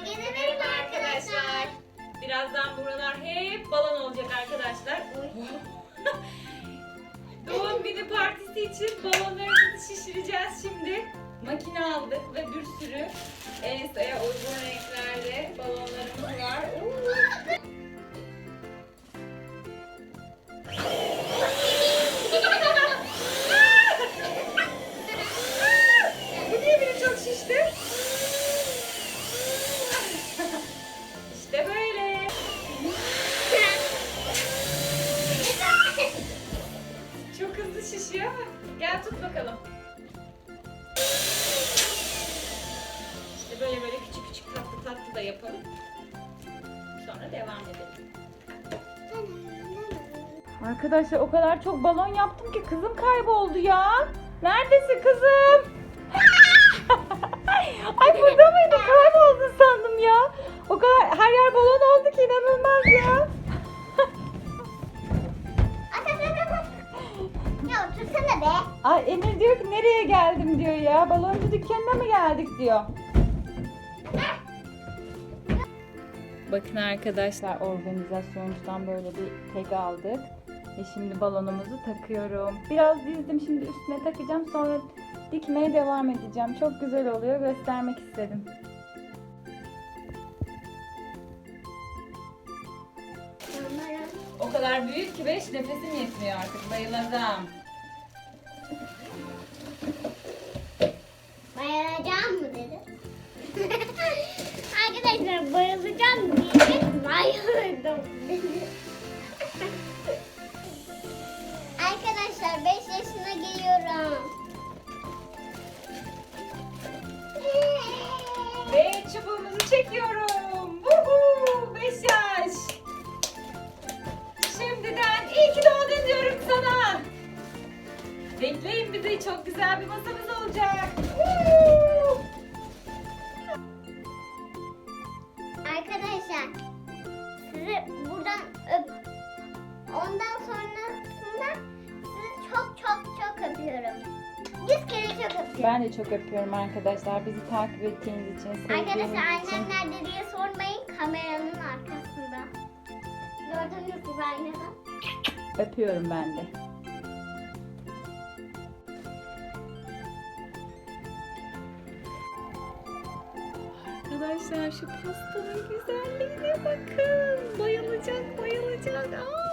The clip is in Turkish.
Herkese Merhaba arkadaşlar. Birazdan buralar hep balon olacak arkadaşlar. Doğum günü partisi için balonlarımızı şişireceğiz şimdi. Makine aldık ve bir sürü Elsa'ya uygun hızlı şişiyor gel tut bakalım. İşte böyle böyle küçük küçük tatlı tatlı da yapalım. Sonra devam edelim. Arkadaşlar o kadar çok balon yaptım ki kızım kayboldu ya. Neredesin kızım? Ay burada mıydı? Kayboldun sandım ya. O kadar her yer balon oldu ki inanılmaz ya. Ya otursana be. Ay Emir diyor ki nereye geldim diyor ya. Baloncu dükkanına mı geldik diyor. Bakın arkadaşlar organizasyoncudan böyle bir tag aldık. Ve şimdi balonumuzu takıyorum. Biraz dizdim şimdi üstüne takacağım sonra dikmeye devam edeceğim. Çok güzel oluyor göstermek istedim. O kadar büyük ki beş nefesim yetmiyor artık. Bayılacağım bayılacağım diye bayıldım. Arkadaşlar 5 yaşına geliyorum. Ve çubuğumuzu çekiyorum. Vuhu! 5 yaş. Şimdiden iyi ki doğdun diyorum sana. Bekleyin bizi çok güzel bir masamız olacak. Buradan öp. Ondan sonrasında sizi çok çok çok öpüyorum. Yüz kere çok öpüyorum. Ben de çok öpüyorum arkadaşlar. Bizi takip ettiğiniz için, sevdiğiniz Arkadaşlar için. annem nerede diye sormayın kameranın arkasında. Gördünüz mü aynada? Öpüyorum ben de. Arkadaşlar şu pastanın güzelliğine bakın. Bayılacak, bayılacak. Aa!